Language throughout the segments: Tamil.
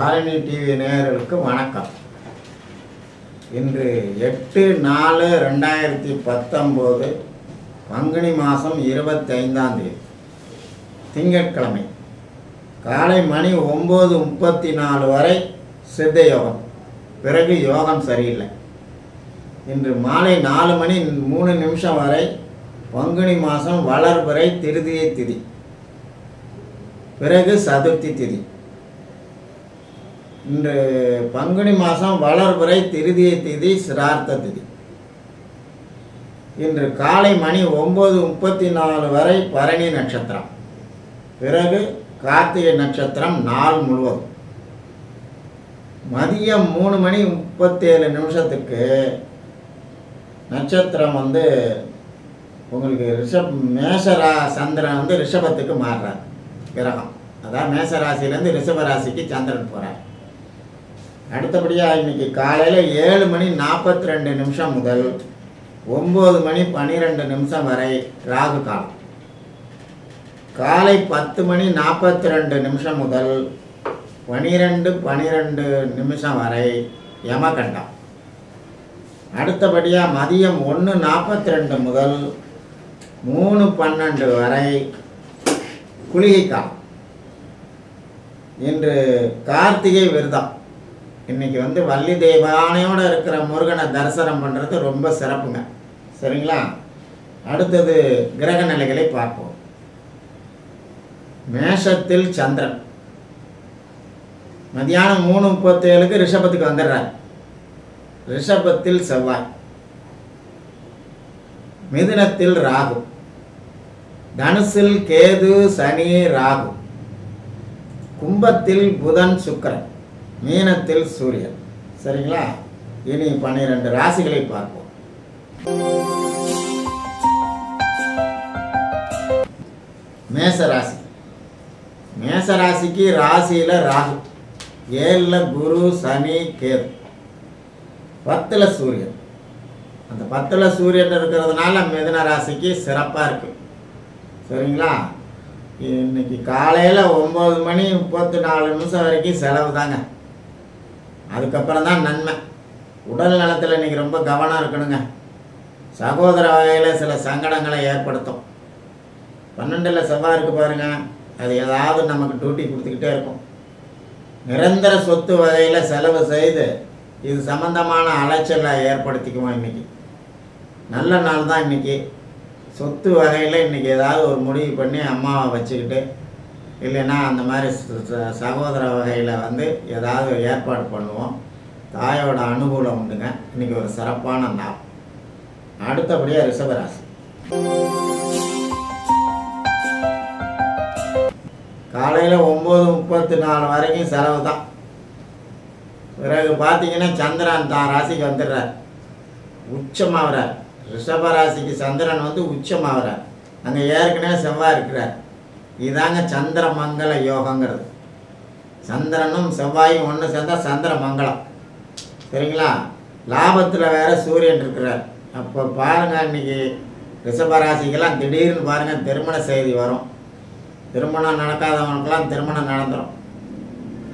தாரிணி டிவி நேயர்களுக்கு வணக்கம். இன்று எட்டு நாலு ரெண்டாயிரத்தி பத்தொம்போது பங்குனி மாதம் இருபத்தைந்தாம் தேதி. திங்கட்கிழமை காலை மணி ஒம்பது முப்பத்தி நாலு வரை சித்த யோகம் பிறகு யோகம் சரியில்லை. இன்று மாலை நாலு மணி மூணு நிமிஷம் வரை பங்குனி மாதம் வளர்பிறை திருதியை திதி. பிறகு சதுர்த்தி திதி. இன்று பங்குனி மாதம் வளர்புரை திருதியை திதி சிரார்த்த திதி. இன்று காலை மணி ஒம்பது முப்பத்தி நாலு வரை பரணி நட்சத்திரம். பிறகு கார்த்திகை நட்சத்திரம் நாள் முழுவதும். மதியம் மூணு மணி முப்பத்தேழு நிமிஷத்துக்கு நட்சத்திரம் வந்து உங்களுக்கு ரிஷப் மேஷரா சந்திரன் வந்து ரிஷபத்துக்கு மாறுறார். கிரகம். அதான் மேச ரிஷபராசிக்கு சந்திரன் போகிறார் அடுத்தபடியாக இன்றைக்கி காலையில் ஏழு மணி நாற்பத்தி ரெண்டு நிமிஷம் முதல் ஒம்பது மணி பன்னிரெண்டு நிமிஷம் வரை ராகு காலம். காலை பத்து மணி நாற்பத்தி ரெண்டு நிமிஷம் முதல் பனிரெண்டு பனிரெண்டு நிமிஷம் வரை யமகண்டம். அடுத்தபடியாக மதியம் ஒன்று நாற்பத்தி ரெண்டு முதல் மூணு பன்னெண்டு வரை குளிகை காலம். இன்று கார்த்திகை விரதம். இன்னைக்கு வந்து வள்ளி தெய்வானையோடு இருக்கிற முருகனை தரிசனம் பண்ணுறது ரொம்ப சிறப்புங்க. சரிங்களா? அடுத்தது கிரக நிலைகளை பார்ப்போம். மேஷத்தில் சந்திரன். மதியானம் மூணு முப்பத்தேழுக்கு ரிஷபத்துக்கு வந்துடுறார். ரிஷபத்தில் செவ்வாய். மிதுனத்தில் ராகு. தனுசில் கேது சனி ராகு. கும்பத்தில் புதன் சுக்கரன். மீனத்தில் சூரியன். சரிங்களா? இனி பன்னிரண்டு ராசிகளை பார்ப்போம். மேச ராசி மேச ராசிக்கு ராசியில் ராகு. ஏழில் குரு சனி கேது. பத்தில் சூரியன். அந்த பத்தில் சூரியன் இருக்கிறதுனால மிதன ராசிக்கு சிறப்பாக இருக்கு. சரிங்களா? இன்னைக்கு காலையில் ஒம்பது மணி முப்பத்தி நாலு நிமிஷம் வரைக்கும் செலவு தாங்க அதுக்கப்புறம் தான் நன்மை. உடல் நலத்தில் இன்னைக்கு ரொம்ப கவனம் இருக்கணுங்க. சகோதர வகையில் சில சங்கடங்களை ஏற்படுத்தும். பன்னெண்டில் செவ்வாய் இருக்கு பாருங்கள் அது ஏதாவது நமக்கு டியூட்டி கொடுத்துக்கிட்டே இருக்கும். நிரந்தர சொத்து வகையில் செலவு செய்து இது சம்பந்தமான அலைச்சலை ஏற்படுத்திக்குவோம் இன்றைக்கி நல்ல நாள் தான் இன்றைக்கி சொத்து வகையில் இன்றைக்கி ஏதாவது ஒரு முடிவு பண்ணி அம்மாவை வச்சுக்கிட்டு இல்லைன்னா அந்த மாதிரி ச- சகோதர வகையில் வந்து ஏதாவது ஏற்பாடு பண்ணுவோம். தாயோட அனுகூலம் உண்டுங்க. இன்றைக்கி ஒரு சிறப்பான நாள். அடுத்தபடியாக ரிஷபராசி. காலையில் ஒம்பது முப்பத்தி நாலு வரைக்கும் செலவு தான். பிறகு பார்த்தீங்கன்னா சந்திரன் தான் ராசிக்கு வந்துடுறார். உச்சமாகறார் ரிஷப ராசிக்கு சந்திரன் வந்து உச்சமாகறார் அங்கே ஏற்கனவே செவ்வாய் இருக்கிறார். இதாங்க சந்திர மங்கள யோகங்கிறது. சந்திரனும் செவ்வாயும் ஒன்று சேர்ந்தால் சந்திர மங்களம் சரிங்களா? லாபத்தில் வேற சூரியன் இருக்கிறார். அப்போ பாருங்க இன்னைக்கு ரிஷபராசிக்கெல்லாம் திடீர்னு பாருங்கள் திருமண செய்தி வரும். திருமணம் நடக்காதவனுக்கெல்லாம் திருமணம் நடந்துடும்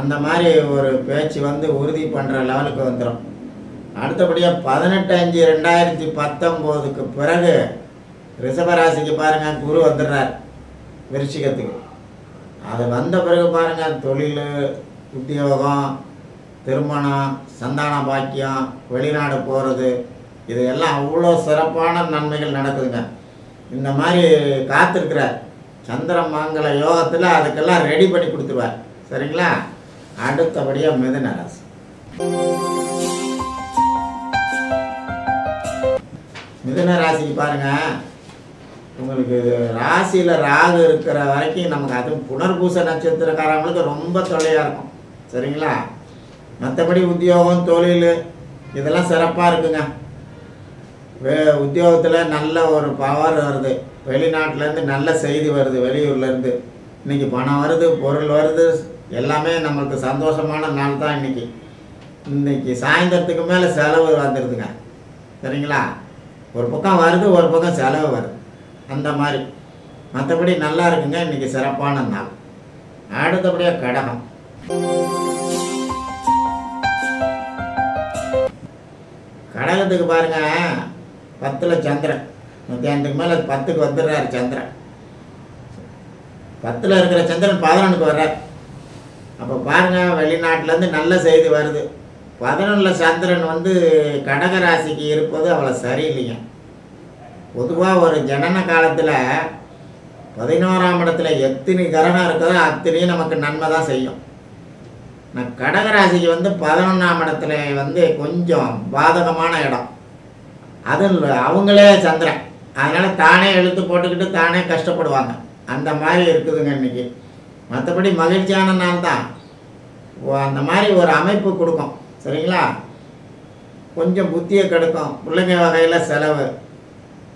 அந்த மாதிரி ஒரு பேச்சு வந்து உறுதி பண்ணுற லெவலுக்கு வந்துடும் அடுத்தபடியாக பதினெட்டு அஞ்சு ரெண்டாயிரத்தி பத்தொம்போதுக்கு பிறகு ரிஷபராசிக்கு பாருங்க குரு வந்துடுறார். விருச்சிகத்துக்கு. அது வந்த பிறகு பாருங்க தொழில் உத்தியோகம் திருமணம் சந்தான பாக்கியம் வெளிநாடு போகிறது இது எல்லாம் அவ்வளோ சிறப்பான நன்மைகள் நடக்குதுங்க. இந்த மாதிரி காத்திருக்கிறார் சந்திர மங்கள யோகத்தில் அதுக்கெல்லாம் ரெடி பண்ணி கொடுத்துருவார். சரிங்களா? அடுத்தபடியாக மிதுன ராசி. மிதுன ராசிக்கு பாருங்கள் உங்களுக்கு ராசியில் ராகு இருக்கிற வரைக்கும் நமக்கு அது புனர்பூச நட்சத்திரக்காரங்களுக்கு ரொம்ப தொல்லையாக இருக்கும். சரிங்களா? மற்றபடி உத்தியோகம் தொழில் இதெல்லாம் சிறப்பாக இருக்குங்க. வே உத்தியோகத்தில் நல்ல ஒரு பவர் வருது. வெளிநாட்டிலேருந்து நல்ல செய்தி வருது வெளியூர்லேருந்து. இன்னைக்கு பணம் வருது பொருள் வருது எல்லாமே நம்மளுக்கு சந்தோஷமான நாள் தான் இன்னைக்கு. இன்றைக்கி சாயந்தரத்துக்கு மேலே செலவு வந்துடுதுங்க சரிங்களா? ஒரு பக்கம் வருது ஒரு பக்கம் செலவு வருது. அந்த மாதிரி. மற்றபடி நல்லா இருக்குங்க இன்றைக்கி சிறப்பான நாள். அடுத்தபடியாக கடகம். கடகத்துக்கு பாருங்க பத்தில் சந்திரன். மத்தியானத்துக்கு மேலே பத்துக்கு வந்துடுறாரு சந்திரன். பத்தில் இருக்கிற சந்திரன் பதினொன்றுக்கு வர்றார். அப்போ பாருங்க வெளிநாட்டிலேருந்து நல்ல செய்தி வருது. பதினொன்றில் சந்திரன் வந்து கடக ராசிக்கு இருப்பது அவ்வளோ சரியில்லைங்க. பொதுவாக ஒரு ஜனன காலத்தில் பதினோராம் இடத்துல எத்தனை கிரகம் இருக்குதோ அத்தனையும் நமக்கு நன்மை தான் செய்யும். நான் கடகராசிக்கு வந்து பதினொன்றாம் இடத்துல வந்து கொஞ்சம் பாதகமான இடம். அது அவங்களே சந்திரன். அதனால் தானே எழுத்து போட்டுக்கிட்டு தானே கஷ்டப்படுவாங்க. அந்த மாதிரி இருக்குதுங்க இன்னைக்கு. மற்றபடி மகிழ்ச்சியான நாள் தான். ஓ, அந்த மாதிரி ஒரு அமைப்பு கொடுக்கும். சரிங்களா? கொஞ்சம் புத்தியை கெடுக்கும். பிள்ளைங்க வகையில் செலவு.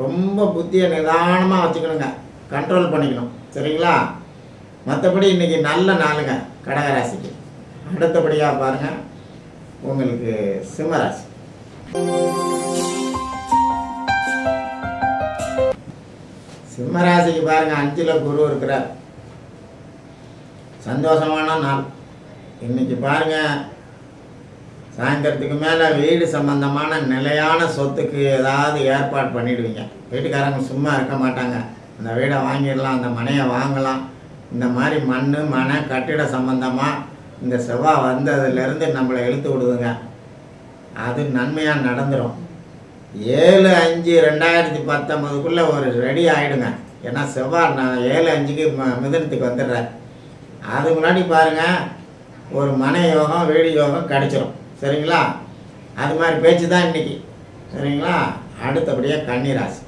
ரொம்ப புத்தியை நிதானமாக வச்சுக்கணுங்க. கண்ட்ரோல் பண்ணிக்கணும். சரிங்களா? மற்றபடி இன்றைக்கி நல்ல நாளுங்க கடகராசிக்கு. அடுத்தபடியாக பாருங்கள் உங்களுக்கு சிம்மராசி. சிம்மராசிக்கு பாருங்கள் அஞ்சில் குரு இருக்கிறார். சந்தோஷமான நாள். இன்னைக்கு பாருங்க சாயந்தரத்துக்கு மேலே வீடு சம்பந்தமான நிலையான சொத்துக்கு ஏதாவது ஏற்பாடு பண்ணிடுவீங்க. வீட்டுக்காரங்க சும்மா இருக்க மாட்டாங்க. அந்த வீடை வாங்கிடலாம் அந்த மனையை வாங்கலாம். இந்த மாதிரி மண் மனை கட்டிட சம்பந்தமாக இந்த செவ்வாய் வந்ததுலேருந்து நம்மளை இழுத்து விடுதுங்க. அது நன்மையாக நடந்துடும் ஏழு அஞ்சு ரெண்டாயிரத்தி பத்தொம்பதுக்குள்ளே ஒரு ரெடி ஆகிடுங்க ஏன்னா செவ்வாய் நான் ஏழு அஞ்சுக்கு ம மிதனத்துக்கு வந்துடுறேன். அது முன்னாடி பாருங்கள் ஒரு மனை யோகம் வீடு யோகம் கிடச்சிரும். சரிங்களா? அது மாதிரி பேச்சு தான் இன்னைக்கு. சரிங்களா? அடுத்தபடியாக கன்னிராசி.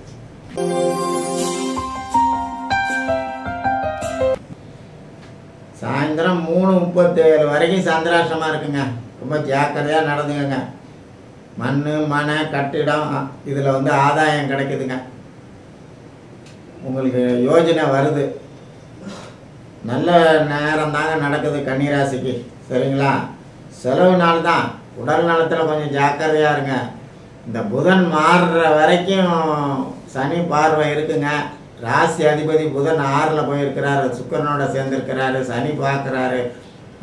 சாயந்தரம் மூணு முப்பத்தேழு வரைக்கும் சந்திராஷ்டமாக இருக்குங்க. ரொம்ப ஜாக்கிரதையாக நடந்துக்கங்க. மண் மனை கட்டிடம் இதில் வந்து ஆதாயம் கிடைக்குதுங்க. உங்களுக்கு யோஜனை வருது. நல்ல நேரம் தாங்க நடக்குது கன்னிராசிக்கு. சரிங்களா? செலவு நாள் தான் உடல் நலத்தில் கொஞ்சம் ஜாக்கிரதையாக இருங்க. இந்த புதன் மாறுற வரைக்கும் சனி பார்வை இருக்குங்க. ராசி அதிபதி புதன் ஆறில் போயிருக்கிறாரு. சுக்கரனோட சேர்ந்துருக்கிறாரு. சனி பார்க்குறாரு.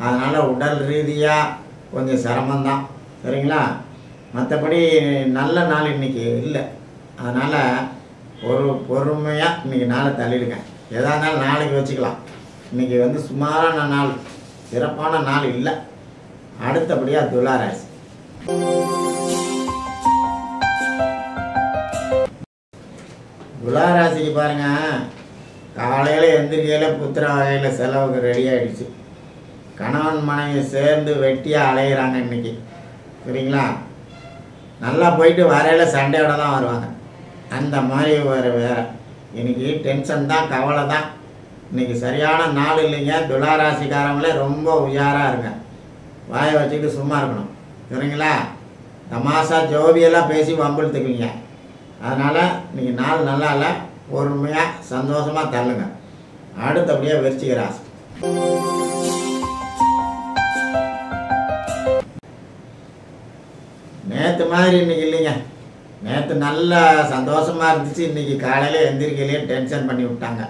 அதனால் உடல் ரீதியாக கொஞ்சம் சிரமந்தான் சரிங்களா? மற்றபடி நல்ல நாள் இன்னைக்கு இல்லை. அதனால் ஒரு பொறுமையாக இன்னைக்கு நாளை தள்ளிடுங்க. எதாக இருந்தாலும் நாளைக்கு வச்சுக்கலாம். இன்னைக்கு வந்து சுமாரான நாள். சிறப்பான நாள் இல்லை. அடுத்தபடியாக துளாராசி துளாராசிக்கு பாருங்க. காலையில் எந்திரிக்கையில் புத்திர வகையில் செலவுக்கு ரெடி ஆகிடுச்சு கணவன் மனைவி சேர்ந்து வெட்டியாக அலையிறாங்க இன்னைக்கு. சரிங்களா? நல்லா போயிட்டு வரையில் சண்டையோட தான் வருவாங்க. அந்த மாதிரி ஒரு வேற. இன்றைக்கி டென்ஷன் தான் கவலை தான். இன்றைக்கி சரியான நாள் இல்லைங்க. துளாராசிக்காரங்களே ரொம்ப உயாராக இருங்க. வாயை வச்சுக்கிட்டு சும்மா இருக்கணும். சரிங்களா? தமாஷா ஜோவியெல்லாம் பேசி வம்பிழுத்துக்குவீங்க. அதனால் இன்னைக்கு நாள் நல்லா இல்லை பொறுமையாக சந்தோஷமாக தள்ளுங்க. அடுத்தபடியாக விருச்சிக ராசி. நேற்று மாதிரி இன்னைக்கு இல்லைங்க. நேற்று நல்லா சந்தோஷமாக இருந்துச்சு. இன்னைக்கு காலையில் எந்திரிக்கையிலே டென்ஷன் பண்ணி விட்டாங்க.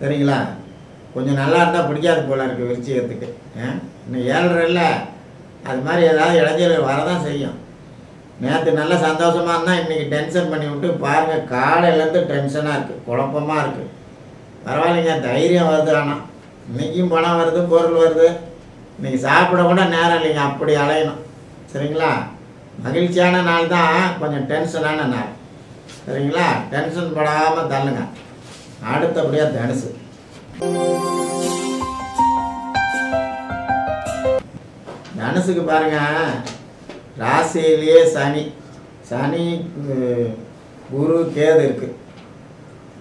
சரிங்களா? கொஞ்சம் நல்லா இருந்தால் பிடிக்காது போல இருக்குது விருச்சிகத்துக்கு. ஆ? இன்னும் ஏழரை இல்லை. அது மாதிரி ஏதாவது இடைஞ்சல் வரதான் செய்யும். நேற்று நல்லா சந்தோஷமாக இருந்தால் இன்றைக்கி டென்ஷன் பண்ணி விட்டு பாருங்கள் காலையிலேருந்து டென்ஷனாக இருக்குது குழப்பமாக இருக்குது பரவாயில்லைங்க தைரியம் வருது ஆனால் இன்றைக்கும் பணம் வருது பொருள் வருது. இன்றைக்கி சாப்பிட கூட நேரம் இல்லைங்க அப்படி அலையணும். சரிங்களா? மகிழ்ச்சியான நாள் தான் கொஞ்சம் டென்ஷனான நாள். சரிங்களா? டென்ஷன் படாமல் தள்ளுங்க. அடுத்தபடியாக தனுசு. மனசுக்கு பாருங்க. ராசியிலேயே சனி. சனி குரு கேது இருக்குது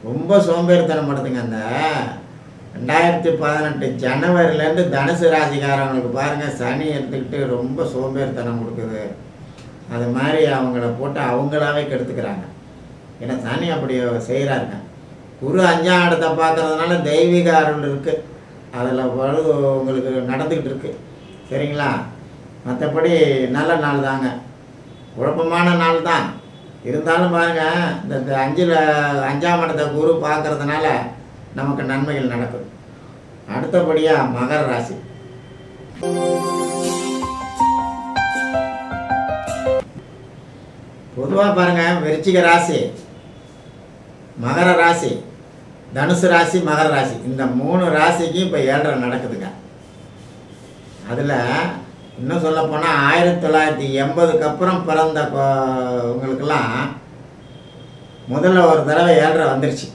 ரொம்ப சோம்பேறித்தனம் படுத்துங்க அந்த. ரெண்டாயிரத்தி பதினெட்டு ஜனவரிலேருந்து தனுசு ராசிக்காரவங்களுக்கு பாருங்க சனி எடுத்துக்கிட்டு ரொம்ப சோம்பேறித்தனம் கொடுக்குது. அது மாதிரி அவங்கள போட்டு அவங்களாவே கெடுத்துக்கிறாங்க. ஏன்னா சனி அப்படி செய்கிறாருங்க குரு அஞ்சாம் இடத்தை பார்க்கறதுனால தெய்வீக அருள் இருக்குது அதில் உங்களுக்கு நடந்துக்கிட்டு இருக்குது சரிங்களா? மற்றபடி நல்ல நாள் தாங்க. குழப்பமான நாள் தான். இருந்தாலும் பாருங்கள் இந்த இந்த அஞ்சில் அஞ்சாம் இடத்தை குரு பார்க்கறதுனால நமக்கு நன்மைகள் நடக்கும் அடுத்தபடியாக மகர ராசி. பொதுவாக பாருங்க விருச்சிக ராசி மகர ராசி தனுசு ராசி மகர ராசி. இந்த மூணு ராசிக்கும் இப்போ ஏழரை நடக்குதுங்க. அதில் இன்னும் சொல்ல போனால் ஆயிரத்தி தொள்ளாயிரத்தி எண்பதுக்கு அப்புறம் பிறந்த உங்களுக்கெல்லாம் முதல்ல ஒரு தடவை ஏழரை வந்துருச்சு.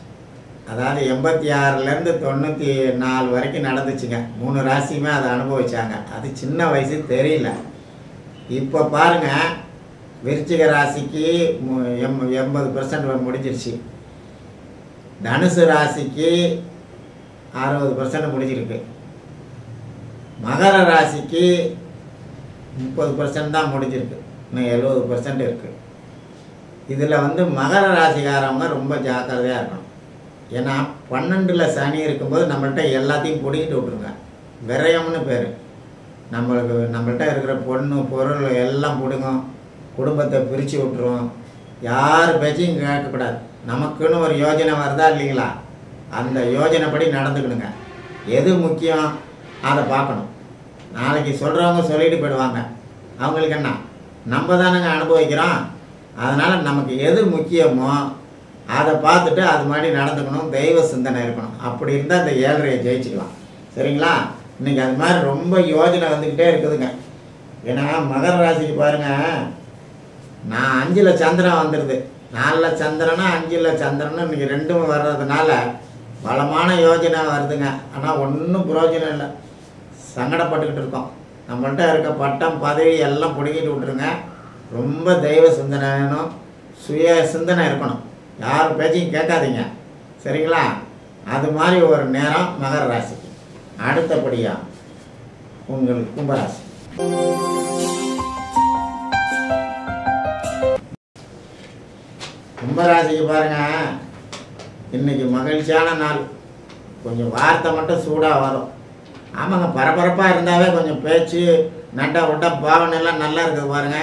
அதாவது எண்பத்தி ஆறுலேருந்து தொண்ணூற்றி நாலு வரைக்கும் நடந்துச்சுங்க. மூணு ராசியுமே அதை அனுபவிச்சாங்க. அது சின்ன வயசு தெரியல. இப்போ பாருங்க விருச்சிக ராசிக்கு மு- எம் எண்பது பர்சன்ட் முடிஞ்சிருச்சு. தனுசு ராசிக்கு அறுபது பர்சன்ட் முடிஞ்சிருக்கு. மகர ராசிக்கு முப்பது பர்சன்ட் தான் முடிஞ்சிருக்கு. இன்னும் எழுபது பர்சன்ட் இருக்குது இதில் வந்து மகர ராசிக்காரவங்க ரொம்ப ஜாக்கிரதையாக இருக்கணும். ஏன்னா பன்னெண்டில் சனி இருக்கும்போது நம்மள்கிட்ட எல்லாத்தையும் பிடிக்கிட்டு விட்ருங்க விரயம்னு பேர். நம்மளுக்கு நம்மள்கிட்ட இருக்கிற பொண்ணு பொருள் எல்லாம் பிடுங்கும். குடும்பத்தை பிரித்து விட்டுரும். யார் பேச்சையும் கேட்கக்கூடாது. நமக்குன்னு ஒரு யோஜனை வருதா இல்லைங்களா? அந்த யோஜனைப்படி நடந்துக்கணுங்க. எது முக்கியம்? அதை பார்க்கணும். நாளைக்கு சொல்கிறவங்க சொல்லிட்டு போயிடுவாங்க. அவங்களுக்கு என்ன? நம்ம தானேங்க அனுபவிக்கிறோம். அதனால் நமக்கு எது முக்கியமோ அதை பார்த்துட்டு அது மாதிரி நடந்துக்கணும் தெய்வ சிந்தனை இருக்கணும். அப்படி இருந்தால் இந்த ஏழரையை ஜெயிச்சுக்கலாம். சரிங்களா? இன்னைக்கு அது மாதிரி ரொம்ப யோஜனை வந்துக்கிட்டே இருக்குதுங்க. ஏன்னா மகர ராசிக்கு பாருங்கள் நான் அஞ்சில் சந்திரன் வந்துடுது நாலில் சந்திரனா அஞ்சில் சந்திரனும் இன்னைக்கு ரெண்டும் வர்றதுனால பலமான யோஜனை வருதுங்க. ஆனால் ஒன்றும் பிரயோஜனம் இல்லை. சங்கடப்பட்டுக்கிட்டு இருக்கோம். நம்மள்கிட்ட இருக்க பட்டம் பதவி எல்லாம் பிடிக்கிட்டு விட்ருங்க ரொம்ப தெய்வ சிந்தனை வேணும் சுய சிந்தனை இருக்கணும். யார் பேச்சையும் கேட்காதீங்க. சரிங்களா? அது மாதிரி ஒரு நேரம் மகர ராசிக்கு. அடுத்தபடியாக உங்களுக்கு கும்பராசி. கும்பராசிக்கு பாருங்க. இன்னைக்கு மகிழ்ச்சியான நாள். கொஞ்சம் வார்த்தை மட்டும் சூடாக வரும். ஆமாங்க பரபரப்பாக இருந்தாவே கொஞ்சம் பேச்சு நட்டா விட்டா பாவனெல்லாம் நல்லா இருக்குது பாருங்க.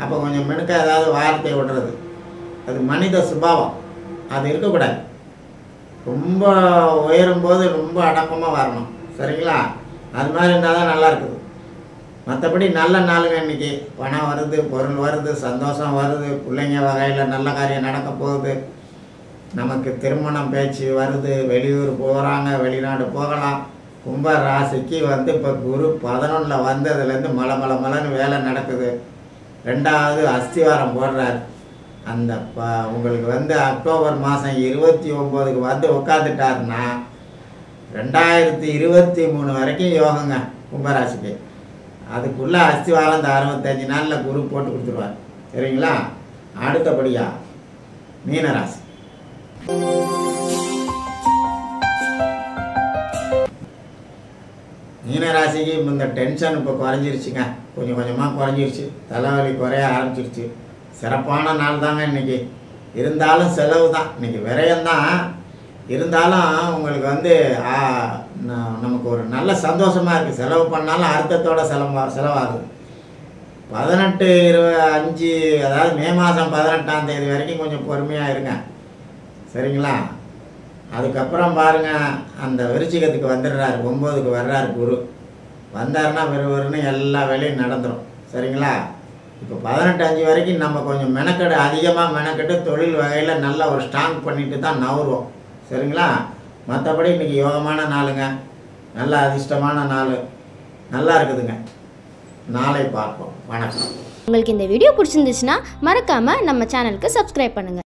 அப்போ கொஞ்சம் மினுக்க ஏதாவது வார்த்தை விடுறது. அது மனித சுபாவம். அது இருக்கக்கூடாது. ரொம்ப உயரும்போது ரொம்ப அடக்கமாக வரணும். சரிங்களா? அது மாதிரி இருந்தால் தான் நல்லா இருக்குது. மற்றபடி நல்ல நாளுங்க இன்னைக்கு. பணம் வருது பொருள் வருது சந்தோஷம் வருது பிள்ளைங்க வகையில் நல்ல காரியம் நடக்க போகுது. நமக்கு திருமணம் பேச்சு வருது வெளியூர் போகிறாங்க வெளிநாடு போகலாம். கும்ப ராசிக்கு வந்து இப்போ குரு பதினொன்றில் வந்ததுலேருந்து மலை மலை மலைன்னு வேலை நடக்குது. ரெண்டாவது அஸ்திவாரம் போடுறார். அந்த ப உங்களுக்கு வந்து அக்டோபர் மாதம் இருபத்தி ஒம்போதுக்கு வந்து உட்காந்துட்டாருன்னா ரெண்டாயிரத்தி இருபத்தி மூணு வரைக்கும் யோகங்க கும்பராசிக்கு. அதுக்குள்ளே அஸ்திவாரம் இந்த அறுபத்தஞ்சு நாளில் குரு போட்டு கொடுத்துருவார். சரிங்களா? அடுத்தபடியாக மீனராசி. மீனராசிக்கு இந்த டென்ஷன் இப்போ குறைஞ்சிருச்சுங்க. கொஞ்சம் கொஞ்சமாக குறைஞ்சிருச்சு. தலைவலி குறைய ஆரம்பிச்சிருச்சு. சிறப்பான நாள் தாங்க இன்னைக்கு. இருந்தாலும் செலவு தான். இன்னைக்கு விரயம்தான் இருந்தாலும் உங்களுக்கு வந்து நமக்கு ஒரு நல்ல சந்தோஷமாக இருக்குது செலவு பண்ணாலும் அர்த்தத்தோட செலவா செலவாகுது. பதினெட்டு இருப அஞ்சு அதாவது மே மாதம் பதினெட்டாம் தேதி வரைக்கும் கொஞ்சம் பொறுமையாக இருங்க. சரிங்களா? அதுக்கப்புறம் பாருங்க அந்த விருச்சிகத்துக்கு வந்துடுறாரு ஒம்போதுக்கு வர்றாரு குரு. வந்தாருன்னா விறுவிறுன்னு எல்லா வேலையும் நடந்துடும் சரிங்களா? இப்போ பதினெட்டு அஞ்சு வரைக்கும் நம்ம கொஞ்சம் மெனக்கெடு அதிகமாக மெனக்கெட்டு தொழில் வகையில் நல்ல ஒரு ஸ்ட்ராங் பண்ணிட்டு தான் நவருவோம். சரிங்களா? மற்றபடி இன்றைக்கி யோகமான நாளுங்க. நல்ல அதிர்ஷ்டமான நாள். நல்லா இருக்குதுங்க. நாளை பார்ப்போம். வணக்கம். உங்களுக்கு இந்த வீடியோ பிடிச்சிருந்துச்சுன்னா மறக்காமல் நம்ம சேனலுக்கு சப்ஸ்கிரைப் பண்ணுங்கள்